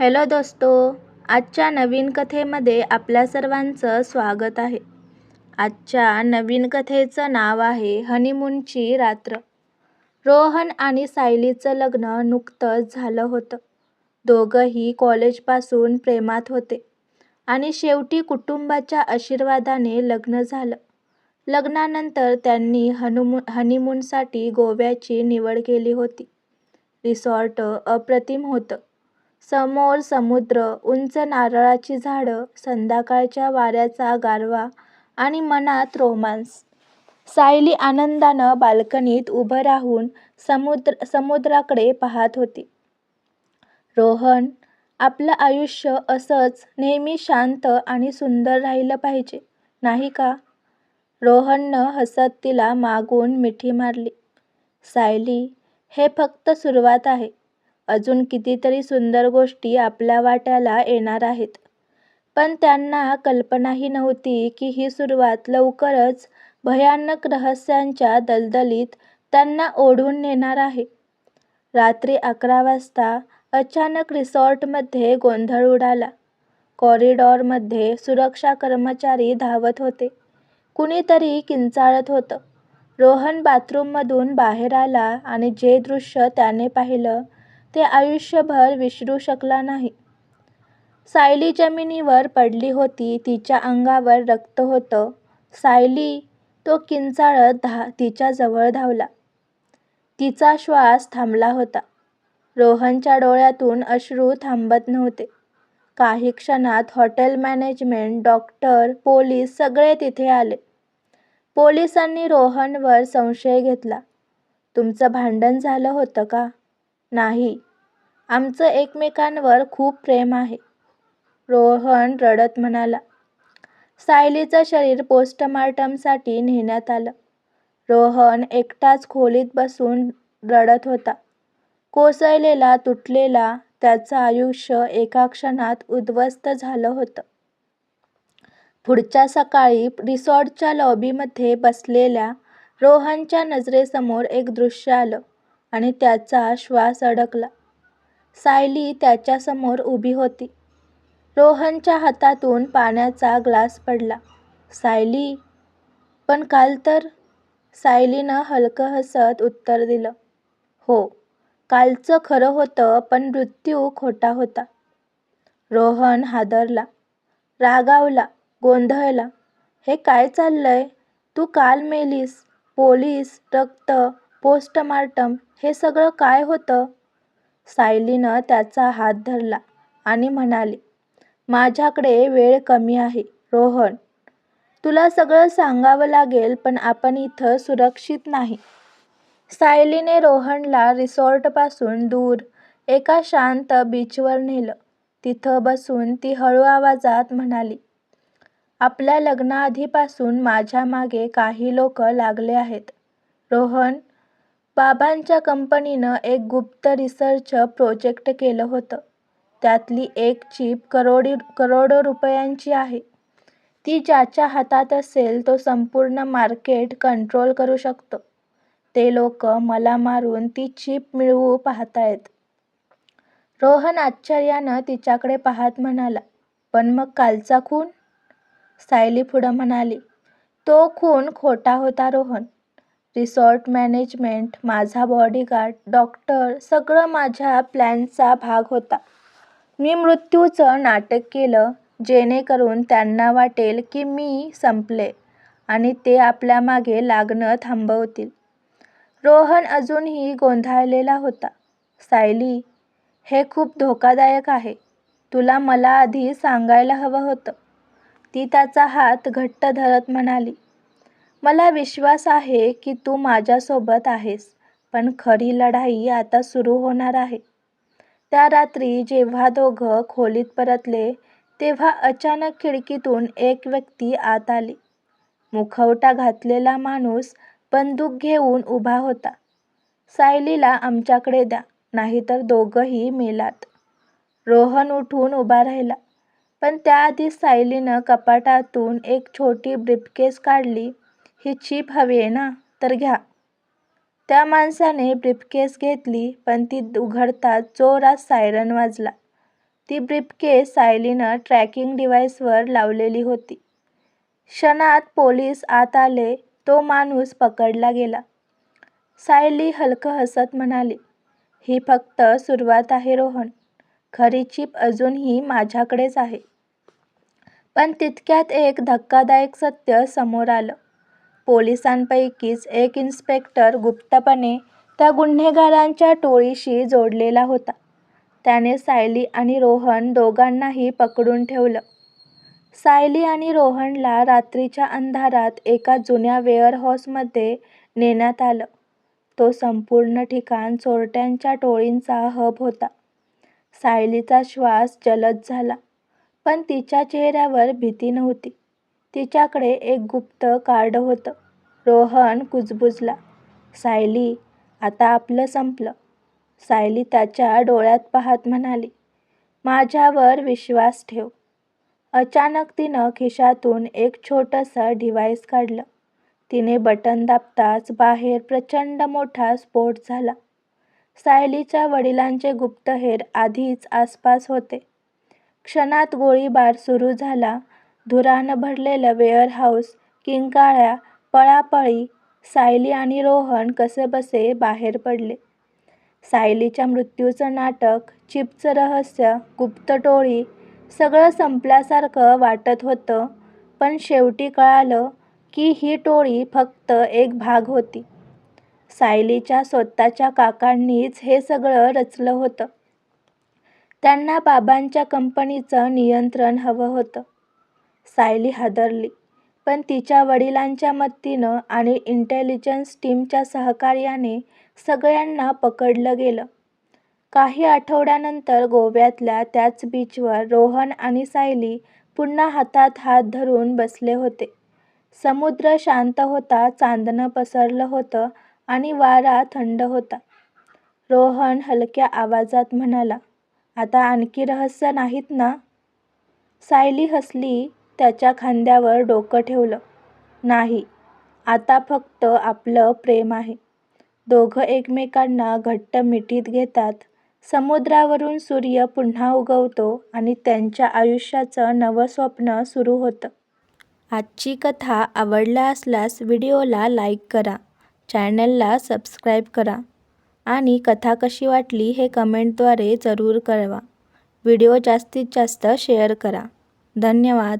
Hello दोस्तो आजच्या नवीन कथेमध्ये आपल्या सर्वांचं स्वागत आहे. आजच्या नवीन कथेचं नाव आहे हनीमूनची रात्र. रोहन आणि सायलीचं लग्न नुकतंच झालं होतं. दोघंही कॉलेजपासून प्रेमात होते आणि शेवटी कुटुंबाच्या आशीर्वादाने लग्न झालं. लग्नानंतर त्यांनी हनुमू हनीमूनसाठी गोव्याची निवड केली होती. रिसॉर्ट अप्रतिम होतं. समोर समुद्र उंच नारळाची झाडं संध्याकाळच्या वाऱ्याचा गारवा आणि मनात रोमांस. सायली आनंदानं बाल्कनीत उभं राहून समुद्र समुद्राकडे पाहत होती. रोहन आपलं आयुष्य असंच नेहमी शांत आणि सुंदर राहिलं पाहिजे नाही का? रोहननं हसत तिला मागून मिठी मारली. सायली हे फक्त सुरुवात आहे. अजून कितीतरी सुंदर गोष्टी आपल्या वाट्याला येणार आहेत. पण त्यांना कल्पनाही नव्हती की ही सुरुवात लवकरच भयानक रहस्यांच्या दलदलीत त्यांना ओढून नेणार आहे. रात्री अकरा वाजता अचानक रिसॉर्टमध्ये गोंधळ उडाला. कॉरिडॉरमध्ये सुरक्षा कर्मचारी धावत होते. कुणीतरी किंचाळत होतं. रोहन बाथरूममधून बाहेर आला आणि जे दृश्य त्याने पाहिलं ते आयुष्यभर विसरू शकला नाही. सायली जमिनीवर पडली होती तिच्या अंगावर रक्त होतं. सायली तो किंचाळत धा तिच्याजवळ धावला. तिचा श्वास थांबला होता. रोहनच्या डोळ्यातून अश्रू थांबत नव्हते. काही क्षणात हॉटेल मॅनेजमेंट डॉक्टर पोलीस सगळे तिथे आले. पोलिसांनी रोहनवर संशय घेतला. तुमचं भांडण झालं होतं का? नाही. आमचं एकमेकांवर खूप प्रेम आहे. रोहन रडत म्हणाला. सायलीचं शरीर पोस्टमार्टमसाठी नेण्यात आलं. रोहन एकटाच खोलीत बसून रडत होता. कोसळलेला तुटलेला त्याचं आयुष्य एका क्षणात उद्ध्वस्त झालं होतं. पुढच्या सकाळी रिसॉर्टच्या लॉबीमध्ये बसलेल्या रोहनच्या नजरेसमोर एक दृश्य आलं. आणि त्याचा श्वास अडकला. सायली त्याच्यासमोर उभी होती. रोहनच्या हातातून पाण्याचा ग्लास पडला. सायली पण काल तर? सायलीनं हलकं हसत उत्तर दिलं. हो कालचं खरं होतं पण मृत्यू खोटा होता. रोहन हादरला. रागावला गोंधळला. हे काय चाललंय? तू काल मेलीस पोलीस रक्त पोस्टमार्टम हे सगळं काय होतं? सायलीनं त्याचा हात धरला आणि म्हणाली माझ्याकडे वेळ कमी आहे रोहन. तुला सगळं सांगावं लागेल पण आपण इथं सुरक्षित नाही. सायलीने रोहनला रिसॉर्टपासून दूर एका शांत बीचवर नेलं. तिथं बसून ती हळू आवाजात म्हणाली आपल्या लग्नाआधीपासून माझ्या मागे काही लोक लागले आहेत. रोहन बाबांच्या कंपनीनं एक गुप्त रिसर्च प्रोजेक्ट केलं होतं. त्यातली एक चिप करोडी करोडो रुपयांची आहे. ती ज्याच्या हातात असेल तो संपूर्ण मार्केट कंट्रोल करू शकतो. ते लोक मला मारून ती चिप मिळवू पाहतायत. रोहन आश्चर्यानं तिच्याकडे पाहत म्हणाला पण मग कालचा खून? सायली पुढं म्हणाली तो खून खोटा होता रोहन. रिसॉर्ट मॅनेजमेंट माझा बॉडीगार्ड डॉक्टर सगळं माझ्या प्लॅनचा भाग होता. मी मृत्यूचं नाटक केलं जेणेकरून त्यांना वाटेल की मी संपले आणि ते आपल्या मागे लागणं थांबवतील. रोहन अजूनही गोंधळलेला होता. सायली हे खूप धोकादायक आहे. तुला मला आधी सांगायला हवं होतं. ती त्याचा हात घट्ट धरत म्हणाली. मला विश्वास आहे की तू माझ्यासोबत आहेस पण खरी लढाई आता सुरू होणार आहे. त्या रात्री जेव्हा दोघं खोलीत परतले तेव्हा अचानक खिडकीतून एक व्यक्ती आत आली. मुखवटा घातलेला माणूस बंदूक घेऊन उभा होता. सायलीला आमच्याकडे द्या नाहीतर दोघंही मेलात. रोहन उठून उभा राहिला. पण त्याआधी सायलीनं कपाटातून एक छोटी ब्रीफकेस काढली ही चीप हवी आहे ना तर घ्या त्या माणसाने ब्रिफकेस घेतली पण ती उघडताच जोरात सायरन वाजला ती ब्रिफकेस सायलीनं ट्रॅकिंग डिव्हाइसवर लावलेली होती. क्षणात पोलीस आत आले. तो माणूस पकडला गेला. सायली हलकं हसत म्हणाली, ही फक्त सुरुवात आहे रोहन. खरी चीप अजूनही माझ्याकडेच आहे. पण तितक्यात एक धक्कादायक सत्य समोर आलं. पोलिसांपैकीच एक इन्स्पेक्टर गुप्तपणे त्या गुन्हेगारांच्या टोळीशी जोडलेला होता. त्याने सायली आणि रोहन दोघांनाही पकडून ठेवलं. सायली आणि रोहनला रात्रीच्या अंधारात एका जुन्या वेअरहाऊसमध्ये नेण्यात आलं. तो संपूर्ण ठिकाण चोरट्यांच्या टोळींचा हब होता. सायलीचा श्वास जलद झाला. पण तिच्या चेहऱ्यावर भीती नव्हती. तिच्याकडे एक गुप्त कार्ड होतं. रोहन कुजबुजला. सायली, आता आपलं संपलं. सायली त्याच्या डोळ्यात पाहत म्हणाली, माझ्यावर विश्वास ठेव. अचानक तिनं खिशातून एक छोटंसं डिव्हाइस काढलं. तिने बटन दाबताच बाहेर प्रचंड मोठा स्फोट झाला. सायलीच्या वडिलांचे गुप्तहेर आधीच आसपास होते. क्षणात गोळीबार सुरू झाला. धुरानं भरलेलं वेअरहाऊस किंकाळ्या. पळापळी. सायली आणि रोहन कसेबसे बाहेर पडले. सायलीच्या मृत्यूचं नाटक, चिपचं रहस्य, गुप्त टोळी सगळं संपल्यासारखं वाटत होतं. पण शेवटी कळालं की ही टोळी फक्त एक भाग होती. सायलीच्या स्वतःच्या काकांनीच हे सगळं रचलं होतं. त्यांना बाबांच्या कंपनीचं नियंत्रण हवं होतं. सायली हादरली. पण तिच्या वडिलांच्या मदतीनं आणि इंटेलिजन्स टीमच्या सहकार्याने सगळ्यांना पकडलं गेलं. काही आठवड्यांनंतर गोव्यातल्या त्याच बीचवर रोहन आणि सायली पुन्हा हातात हात धरून बसले होते. समुद्र शांत होता. चांदणं पसरलं होतं आणि वारा थंड होता. रोहन हलक्या आवाजात म्हणाला, आता आणखी रहस्य नाहीत ना? सायली हसली. त्याच्या खांद्यावर डोकं ठेवलं. नाही, आता फक्त आपलं प्रेम आहे. दोघं एकमेकांना घट्ट मिठीत घेतात. समुद्रावरून सूर्य पुन्हा उगवतो आणि त्यांच्या आयुष्याचं नवं स्वप्न सुरू होतं. आजची कथा आवडला असल्यास व्हिडिओला लाईक करा, चॅनलला सबस्क्राईब करा आणि कथा कशी वाटली हे कमेंटद्वारे जरूर कळवा. व्हिडिओ जास्तीत जास्त शेअर करा. धन्यवाद.